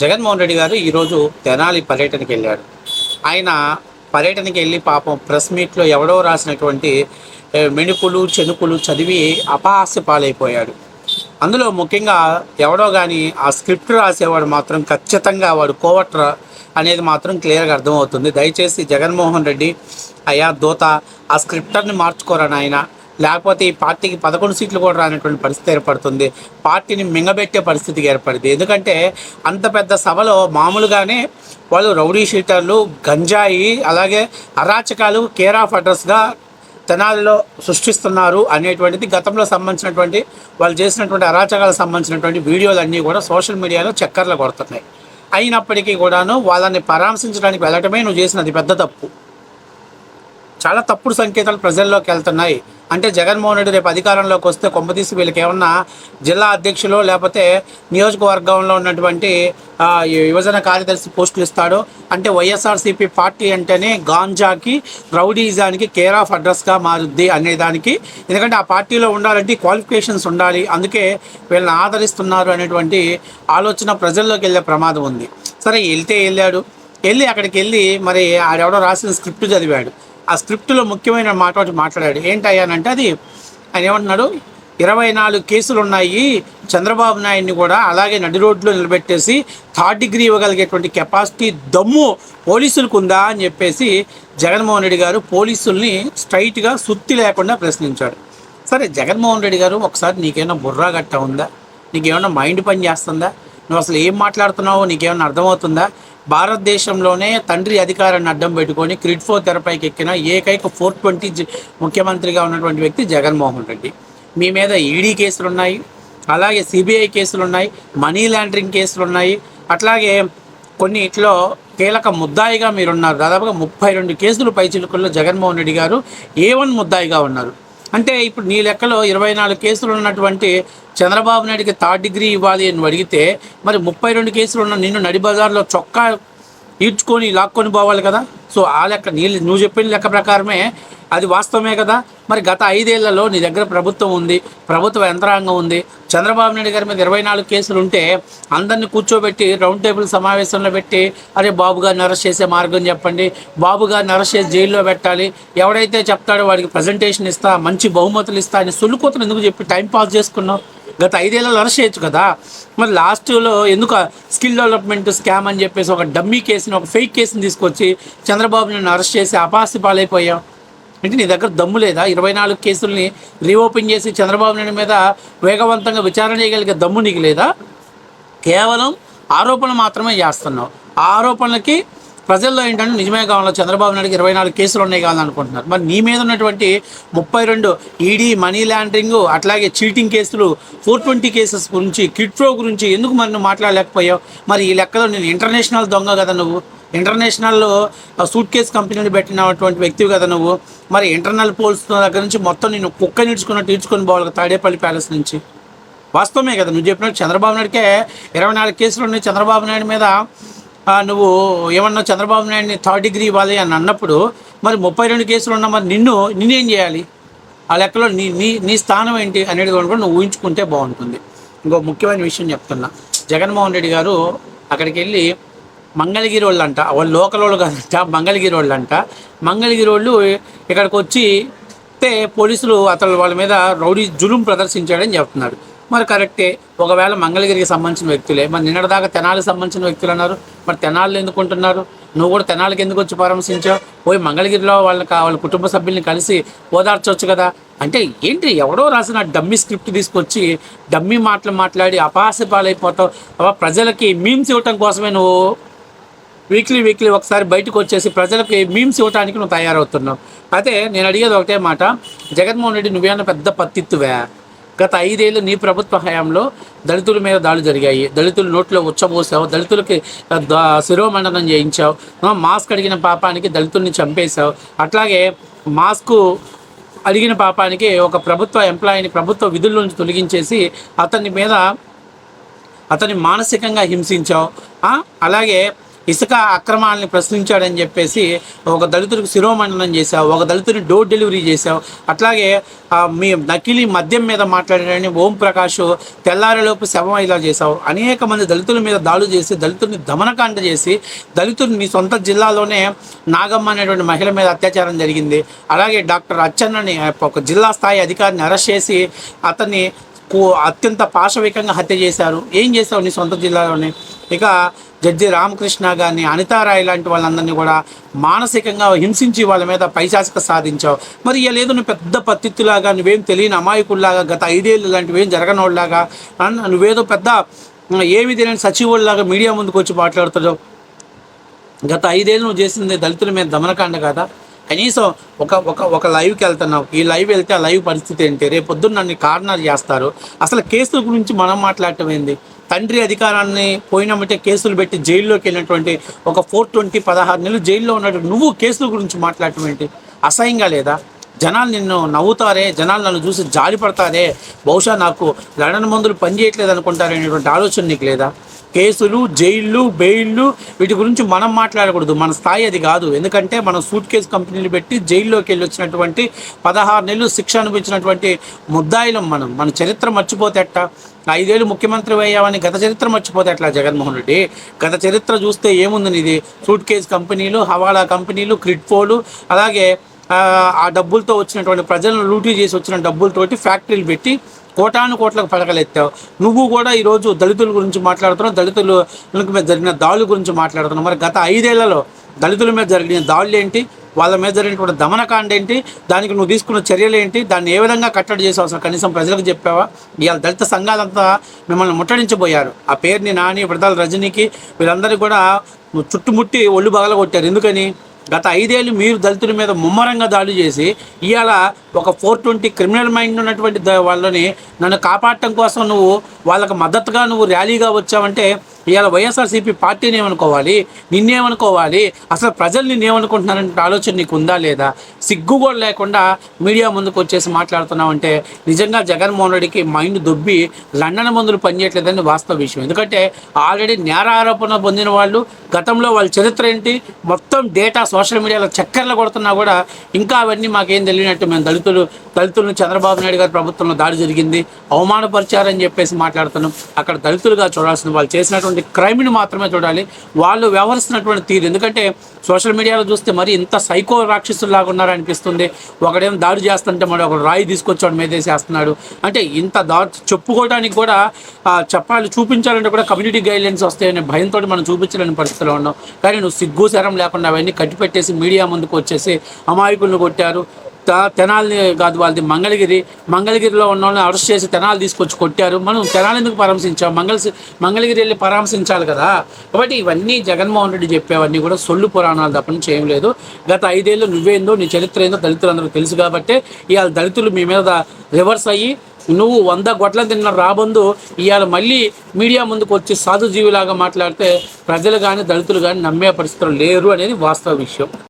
జగన్మోహన్ రెడ్డి గారు ఈరోజు తెనాలి పర్యటనకి వెళ్ళాడు. ఆయన పర్యటనకి వెళ్ళి పాపం ప్రెస్ మీట్లో ఎవడో రాసినటువంటి మెణుకులు చెనుకులు చదివి అపహాస్య పాలైపోయాడు. అందులో ముఖ్యంగా ఎవడో కానీ ఆ స్క్రిప్ట్ రాసేవాడు మాత్రం ఖచ్చితంగా వాడు కోవట్ర అనేది మాత్రం క్లియర్గా అర్థమవుతుంది. దయచేసి జగన్మోహన్ రెడ్డి అయ్యా దోత ఆ స్క్రిప్టర్ని మార్చుకోరా నాయన. లేకపోతే ఈ పార్టీకి పదకొండు సీట్లు కూడా రానటువంటి పరిస్థితి ఏర్పడుతుంది. పార్టీని మింగబెట్టే పరిస్థితికి ఏర్పడింది. ఎందుకంటే అంత పెద్ద సభలో మామూలుగానే వాళ్ళు రౌడీ షీటర్లు గంజాయి అలాగే అరాచకాలు కేర్ ఆఫ్ అడ్రస్గా తెనాలిలో సృష్టిస్తున్నారు అనేటువంటిది గతంలో సంబంధించినటువంటి వాళ్ళు చేసినటువంటి అరాచకాలకు సంబంధించినటువంటి వీడియోలు అన్నీ కూడా సోషల్ మీడియాలో చక్కర్లు కొడుతున్నాయి. అయినప్పటికీ కూడాను వాళ్ళని పరామర్శించడానికి వెళ్ళటమే నువ్వు చేసినది పెద్ద తప్పు. చాలా తప్పుడు సంకేతాలు ప్రజల్లోకి వెళ్తున్నాయి. అంటే జగన్మోహన్ రెడ్డి రేపు అధికారంలోకి వస్తే కొంపతీసి వీళ్ళకి ఏమన్నా జిల్లా అధ్యక్షులు లేకపోతే నియోజకవర్గంలో ఉన్నటువంటి యువజన కార్యదర్శి పోస్టులు ఇస్తాడు. అంటే వైఎస్ఆర్సీపీ పార్టీ అంటేనే గాంజాకి రౌడీజానికి కేర్ ఆఫ్ అడ్రస్గా మారుద్ది అనేదానికి. ఎందుకంటే ఆ పార్టీలో ఉండాలంటే క్వాలిఫికేషన్స్ ఉండాలి. అందుకే వీళ్ళని ఆదరిస్తున్నారు అనేటువంటి ఆలోచన ప్రజల్లోకి వెళ్ళే ప్రమాదం ఉంది. సరే వెళ్తే వెళ్ళాడు. వెళ్ళి అక్కడికి వెళ్ళి మరి ఆడెవడో రాసిన స్క్రిప్ట్ చదివాడు. ఆ స్క్రిప్ట్లో ముఖ్యమైన మాట ఒకటి మాట్లాడాడు. ఏంటయ్యానంటే అది ఆయన ఏమంటున్నాడు? ఇరవై నాలుగు కేసులు ఉన్నాయి. చంద్రబాబు నాయుడిని కూడా అలాగే నడి రోడ్లో నిలబెట్టేసి థర్డ్ డిగ్రీ ఇవ్వగలిగేటువంటి కెపాసిటీ దమ్ము పోలీసులకు ఉందా అని చెప్పేసి జగన్మోహన్ రెడ్డి గారు పోలీసుల్ని స్ట్రైట్గా సుత్తి లేకుండా ప్రశ్నించాడు. సరే జగన్మోహన్ రెడ్డి గారు ఒకసారి నీకేమైనా బుర్రా గట్ట ఉందా? నీకేమైనా మైండ్ పని చేస్తుందా? నువ్వు అసలు ఏం మాట్లాడుతున్నావో నీకేమైనా అర్థమవుతుందా? భారతదేశంలోనే తండ్రి అధికారాన్ని అడ్డం పెట్టుకొని క్రిడ్ఫో తెరపైకి ఎక్కిన ఏకైక ఫోర్ ట్వంటీ ముఖ్యమంత్రిగా ఉన్నటువంటి వ్యక్తి జగన్మోహన్ రెడ్డి. మీ మీద ఈడీ కేసులు ఉన్నాయి అలాగే సిబిఐ కేసులు ఉన్నాయి మనీ లాండరింగ్ కేసులు ఉన్నాయి అట్లాగే కొన్నిట్లో కీలక ముద్దాయిగా మీరున్నారు. దాదాపుగా ముప్పై రెండు కేసులు పైచిలుకల్లో జగన్మోహన్ రెడ్డి గారు ఏ వన్ ముద్దాయిగా ఉన్నారు. అంటే ఇప్పుడు నీ లెక్కలో ఇరవై నాలుగు కేసులు ఉన్నటువంటి చంద్రబాబు నాయుడికి థర్డ్ డిగ్రీ ఇవ్వాలి అని అడిగితే మరి ముప్పై రెండు కేసులు ఉన్న నిన్ను నడి బజార్లో చొక్కా ఈడ్చుకొని లాక్కొని పోవాలి కదా. సో ఆ లెక్క నీ నువ్వు చెప్పిన లెక్క ప్రకారమే అది వాస్తవమే కదా? మరి గత ఐదేళ్ళలో నీ దగ్గర ప్రభుత్వం ఉంది ప్రభుత్వ యంత్రాంగం ఉంది. చంద్రబాబు నాయుడు గారి మీద ఇరవై నాలుగు కేసులు ఉంటే అందరిని కూర్చోబెట్టి రౌండ్ టేబుల్ సమావేశంలో పెట్టి అరే బాబు గారిని అరెస్ట్ చేసే మార్గం చెప్పండి. బాబు గారిని అరెస్ట్ చేసి జైల్లో పెట్టాలి. ఎవడైతే చెప్తాడో వాడికి ప్రజెంటేషన్ ఇస్తా మంచి బహుమతులు ఇస్తా అని సులుకోతలు ఎందుకు చెప్పి టైం పాస్ చేసుకున్నావు? గత ఐదేళ్ళలో అరెస్ట్ చేయొచ్చు కదా? మరి లాస్ట్లో ఎందుకు స్కిల్ డెవలప్మెంట్ స్కామ్ అని చెప్పేసి ఒక డమ్మీ కేసుని ఒక ఫేక్ కేసుని తీసుకొచ్చి చంద్రబాబు నన్ను అరెస్ట్ చేసి అపాసి పాలైపోయాం అంటే నీ దగ్గర దమ్ము లేదా? ఇరవై నాలుగు కేసుల్ని రీఓపెన్ చేసి చంద్రబాబు నాయుడు మీద వేగవంతంగా విచారణ చేయగలిగే దమ్ము నీకు లేదా? కేవలం ఆరోపణలు మాత్రమే చేస్తున్నావు. ఆ ఆరోపణలకి ప్రజల్లో ఏంటంటే నిజమే కావాలో చంద్రబాబు నాయుడుకి ఇరవై నాలుగు కేసులు ఉన్నాయి కావాలనుకుంటున్నారు మరి నీ మీద ఉన్నటువంటి ముప్పై రెండు ఈడీ మనీ లాండరింగ్ అట్లాగే చీటింగ్ కేసులు ఫోర్ ట్వంటీ కేసెస్ గురించి కిట్రో ఫ్రో గురించి ఎందుకు మరి నువ్వు మాట్లాడలేకపోయావు? మరి ఈ లెక్కలో నేను ఇంటర్నేషనల్ దొంగ కదా నువ్వు. ఇంటర్నేషనల్ సూట్ కేస్ కంపెనీని పెట్టినటువంటి వ్యక్తివి కదా నువ్వు. మరి ఇంటర్నల్ పోల్స్ దగ్గర నుంచి మొత్తం నేను కుక్క నిడుచుకున్న తీర్చుకొని పోవాలి తాడేపల్లి ప్యాలెస్ నుంచి. వాస్తవమే కదా నువ్వు చెప్పినట్టు చంద్రబాబు నాయుడికే ఇరవై నాలుగు కేసులు ఉన్నాయి. చంద్రబాబు నాయుడు మీద నువ్వు ఏమన్నా చంద్రబాబు నాయుడిని థర్డ్ డిగ్రీ ఇవ్వాలి అని అన్నప్పుడు మరి ముప్పై రెండు కేసులు ఉన్నా మరి నిన్ను నిన్నేం చేయాలి? ఆ లెక్కలో నీ నీ నీ స్థానం ఏంటి అనేది కూడా నువ్వు ఊహించుకుంటే బాగుంటుంది. ఇంకో ముఖ్యమైన విషయం చెప్తున్నా. జగన్మోహన్ రెడ్డి గారు అక్కడికి వెళ్ళి మంగళగిరి వాళ్ళు అంట వాళ్ళు లోకల్ వాళ్ళు కాదంట మంగళగిరి వాళ్ళు అంట మంగళగిరి వాళ్ళు ఇక్కడికి వచ్చి పోలీసులు అతను వాళ్ళ మీద రౌడీ జులుం ప్రదర్శించాడని చెప్తున్నాడు మరి కరెక్టే. ఒకవేళ మంగళగిరికి సంబంధించిన వ్యక్తులే మరి నిన్నటిదాకా తెనాలకి సంబంధించిన వ్యక్తులు అన్నారు. మరి తెనాలు ఎందుకుంటున్నారు నువ్వు కూడా తెనాలకి ఎందుకు వచ్చి పరామర్శించావు? పోయి మంగళగిరిలో వాళ్ళకి వాళ్ళ కుటుంబ సభ్యుల్ని కలిసి ఓదార్చవచ్చు కదా. అంటే ఏంటి ఎవడో రాసిన డమ్మీ స్క్రిప్ట్ తీసుకొచ్చి డమ్మీ మాటలు మాట్లాడి అపాస పాలైపోతావు. ప్రజలకి మీమ్స్ ఇవ్వటం కోసమే నువ్వు వీక్లీ వీక్లీ ఒకసారి బయటకు వచ్చేసి ప్రజలకి మీమ్స్ ఇవ్వడానికి నువ్వు తయారవుతున్నావు. అయితే నేను అడిగేది ఒకటే మాట. జగన్మోహన్ రెడ్డి నువ్వేమన్నా పెద్ద పత్తిత్తువే? గత ఐదేళ్ళు నీ ప్రభుత్వ హయాంలో దళితుల మీద దాడులు జరిగాయి. దళితుల నోట్లో ఉచ్చబోసావు. దళితులకి శిరోమండనం చేయించావు. మాస్క్ అడిగిన పాపానికి దళితుల్ని చంపేశావు. అట్లాగే మాస్కు అడిగిన పాపానికి ఒక ప్రభుత్వ ఎంప్లాయీని ప్రభుత్వ విధుల నుంచి తొలగించేసి అతని మీద అతన్ని మానసికంగా హింసించావు. అలాగే ఇసుక అక్రమాలని ప్రశ్నించాడని చెప్పేసి ఒక దళితుడికి శిరోమండనం చేశావు ఒక దళితుడిని డోర్ డెలివరీ చేశావు. అట్లాగే మీ నకిలీ మద్యం మీద మాట్లాడాడని ఓం ప్రకాష్ తెల్లారిలోపు శవం ఇలా చేశావు. అనేక మంది దళితుల మీద దాడులు చేసి దళితుడిని దమనకాండ చేసి దళితుడిని మీ సొంత జిల్లాలోనే నాగమ్మ అనేటువంటి మహిళ మీద అత్యాచారం జరిగింది. అలాగే డాక్టర్ అచ్చన్నని ఒక జిల్లా స్థాయి అధికారిని అరెస్ట్ చేసి అతన్ని అత్యంత పాశవికంగా హత్య చేశారు. ఏం చేశావు నీ సొంత జిల్లాలోనే? ఇక జడ్జి రామకృష్ణ కానీ అనితారాయ్ లాంటి వాళ్ళందరినీ కూడా మానసికంగా హింసించి వాళ్ళ మీద పైశాసిక సాధించావు. మరి ఇలా నువ్వు పెద్ద పత్తిత్తులాగా నువ్వేం తెలియని అమాయకుల్లాగా గత ఐదేళ్ళు లాంటివి ఏం జరగనోళ్ళలాగా నువ్వేదో పెద్ద ఏమి తెలియని సచివుల్లాగా మీడియా ముందుకు వచ్చి మాట్లాడుతున్నావు. గత ఐదేళ్ళు నువ్వు చేసింది దళితుల మీద దమనకాండ కదా? కనీసం ఒక ఒక ఒక లైవ్కి వెళ్తున్నావు. ఈ లైవ్ వెళ్తే ఆ లైవ్ పరిస్థితి ఏంటి? రేపు పొద్దున్న నన్ను కార్నర్ చేస్తారు. అసలు కేసుల గురించి మనం మాట్లాడటం ఏంది? తండ్రి అధికారాన్ని పోయినామంటే కేసులు పెట్టి జైల్లోకి వెళ్ళినటువంటి ఒక ఫోర్ ట్వంటీ పదహారు నెలలు జైల్లో ఉన్నట్టు నువ్వు కేసుల గురించి మాట్లాడటం ఏంటి? అసహ్యంగా లేదా? జనాలు నిన్ను నవ్వుతారే జనాలు నన్ను చూసి జాలి పడతారే బహుశా నాకు లండన్ మందులు పనిచేయట్లేదు అనుకుంటారనేటువంటి ఆలోచన నీకు లేదా? కేసులు జైళ్ళు బెయిళ్ళు వీటి గురించి మనం మాట్లాడకూడదు. మన స్థాయి అది కాదు. ఎందుకంటే మనం సూట్ కేసు కంపెనీలు పెట్టి జైల్లోకి వెళ్ళి వచ్చినటువంటి పదహారు నెలలు శిక్ష అనిపించినటువంటి ముద్దాయిలం మనం. మన చరిత్ర మర్చిపోతే ఎట్టా? ఐదేళ్ళు ముఖ్యమంత్రి అయ్యామని గత చరిత్ర మర్చిపోతే ఎట్లా జగన్మోహన్ రెడ్డి? గత చరిత్ర చూస్తే ఏముంది ఇది సూట్ కేసు కంపెనీలు హవాలా కంపెనీలు క్రిట్ఫోలు అలాగే ఆ, డబ్బులతో వచ్చినటువంటి ప్రజలను లూటీ చేసి వచ్చిన డబ్బులతోటి ఫ్యాక్టరీలు పెట్టి కోటాను కోట్లకు పడగలెత్తావు నువ్వు కూడా ఈరోజు దళితుల గురించి మాట్లాడుతున్నావు దళితులు మీద జరిగిన దాడుల గురించి మాట్లాడుతున్నావు. మరి గత ఐదేళ్ళలో దళితుల మీద జరిగిన దాడులు ఏంటి? వాళ్ళ మీద జరిగినటువంటి దమనకాండ ఏంటి? దానికి నువ్వు తీసుకున్న చర్యలు ఏంటి? దాన్ని ఏ విధంగా కట్టడి చేసావు? అసలు కనీసం ప్రజలకు చెప్పావా? ఇవాళ దళిత సంఘాలంతా మిమ్మల్ని ముట్టడించబోయారు. ఆ పేరుని నాని విడతల రజనీకి వీళ్ళందరికీ కూడా చుట్టుముట్టి ఒళ్ళు బగలగొట్టారు ఎందుకని? గత ఐదేళ్ళు మీరు దళితుల మీద ముమ్మరంగా దాడి చేసి ఇవాళ ఒక ఫోర్ ట్వంటీ క్రిమినల్ మైండ్ ఉన్నటువంటి వాళ్ళని నన్ను కాపాడటం కోసం నువ్వు వాళ్ళకి మద్దతుగా నువ్వు ర్యాలీగా వచ్చావంటే ఇవాళ వైఎస్ఆర్సీపీ పార్టీని ఏమనుకోవాలి? నిన్నేమనుకోవాలి? అసలు ప్రజలు నిన్నేమనుకుంటున్నారంటే ఆలోచన నీకు ఉందా లేదా? సిగ్గు కూడా లేకుండా మీడియా ముందుకు వచ్చేసి మాట్లాడుతున్నావు అంటే నిజంగా జగన్మోహన్ రెడ్డికి మైండ్ దొబ్బి లండన్ మందులు పనిచేయట్లేదని వాస్తవ విషయం. ఎందుకంటే ఆల్రెడీ నేర ఆరోపణ పొందిన వాళ్ళు గతంలో వాళ్ళ చరిత్ర ఏంటి? మొత్తం డేటా సోషల్ మీడియాలో చక్కర్లు కొడుతున్నా కూడా ఇంకా అవన్నీ మాకేం తెలియనట్టు మేము దళితులు దళితులను చంద్రబాబు నాయుడు గారి ప్రభుత్వంలో దాడి జరిగింది. అవమానపరిచారని చెప్పేసి మాట్లాడుతున్నాం. అక్కడ దళితులుగా చూడాల్సిన వాళ్ళు చేసినటువంటి క్రైమ్ని మాత్రమే చూడాలి. వాళ్ళు వ్యవహరిస్తున్నటువంటి తీరు. ఎందుకంటే సోషల్ మీడియాలో చూస్తే మరి ఇంత సైకో రాక్షసులాగా ఉన్నారనిపిస్తుంది. ఒకడేం దాడి చేస్తుంటే మరి ఒకడు రాయి తీసుకొచ్చి వాడి మీద వేసేస్తున్నాడు. అంటే ఇంత దా చెప్పుకోవడానికి కూడా చెప్పాలి చూపించాలంటే కూడా కమ్యూనిటీ గైడ్లైన్స్ వస్తాయనే భయంతో మనం చూపించలేని పరిస్థితిలో ఉన్నాం. కానీ నువ్వు సిగ్గు శరం లేకుండా అవన్నీ కట్టిపెట్టేసి మీడియా ముందుకు వచ్చేసి అమాయకులను కొట్టారు. త- తెనాలిని కాదు వాళ్ళది మంగళగిరి. మంగళగిరిలో ఉన్న వాళ్ళని అరెస్ట్ చేసి తెనాలు తీసుకొచ్చి కొట్టారు. మనం తెనాలు ఎందుకు పరామర్శించాం? మంగళ మంగళగిరి వెళ్ళి పరామర్శించాలి కదా. కాబట్టి ఇవన్నీ జగన్మోహన్ రెడ్డి చెప్పేవన్నీ కూడా సొల్లు పురాణాలు తప్పని చేయలేదు లేదు. గత ఐదేళ్ళు నువ్వేందో నీ చరిత్ర ఏందో దళితులందరూ తెలుసు కాబట్టి ఇవాళ దళితులు మీ మీద రివర్స్ అయ్యి నువ్వు వంద గొట్ల తిన్న రాబందు ఇవాళ మళ్ళీ మీడియా ముందుకు వచ్చి సాధుజీవిలాగా మాట్లాడితే ప్రజలు కానీ దళితులు కానీ నమ్మే పరిస్థితులు లేరు అనేది వాస్తవ విషయం.